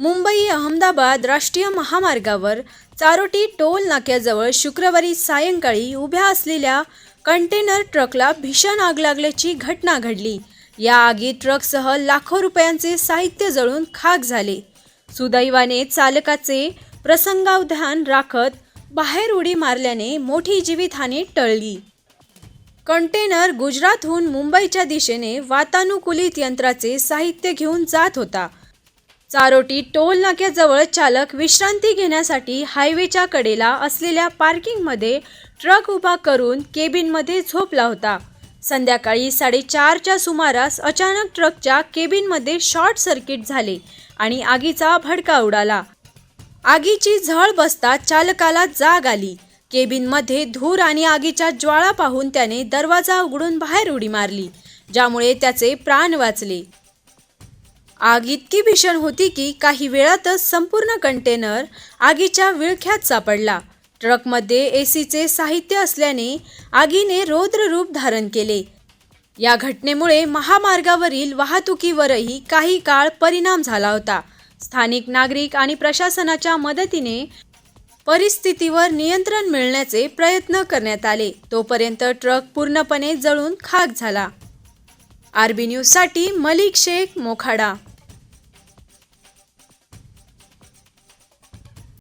मुंबई अहमदाबाद राष्ट्रीय महामार्गावर चारोटी टोल नाक्याजवळ शुक्रवारी सायंकाळी उभ्या असलेल्या कंटेनर ट्रकला भीषण आग लागल्याची घटना घडली. या आगीत ट्रकसह लाखो रुपयांचे साहित्य जळून खाक झाले. सुदैवाने चालकाचे प्रसंगावधान राखत बाहेर उडी मारल्याने मोठी जीवितहानी टळली. कंटेनर गुजरातहून मुंबईच्या दिशेने वातानुकूलित यंत्राचे साहित्य घेऊन जात होता. चारोटी टोल नाक्याजवळ चालक विश्रांती घेण्यासाठी हायवेच्या कडेला असलेल्या पार्किंगमध्ये ट्रक उभा करून केबिनमध्ये झोपला होता. संध्याकाळी साडेचारच्या सुमारास अचानक ट्रकच्या केबिनमध्ये शॉर्ट सर्किट झाले आणि आगीचा भडका उडाला. आगीची झळ बसता चालकाला जाग आली. केबिनमध्ये धूर आणि आगीच्या ज्वाळा पाहून त्याने दरवाजा उघडून बाहेर उडी मारली ज्यामुळे त्याचे प्राण वाचले. आग इतकी भीषण होती की काही वेळातच संपूर्ण कंटेनर आगीच्या विळख्यात सापडला. ट्रकमध्ये एसीचे साहित्य असल्याने आगीने रौद्र रूप धारण केले. या घटनेमुळे महामार्गावरील वाहतुकीवरही काही काळ परिणाम झाला होता. स्थानिक नागरिक आणि प्रशासनाच्या मदतीने परिस्थितीवर नियंत्रण मिळण्याचे प्रयत्न करण्यात आले. तोपर्यंत ट्रक पूर्णपणे जळून खाक झाला. आरबी न्यूजसाठी मलिक शेख मोखाडा.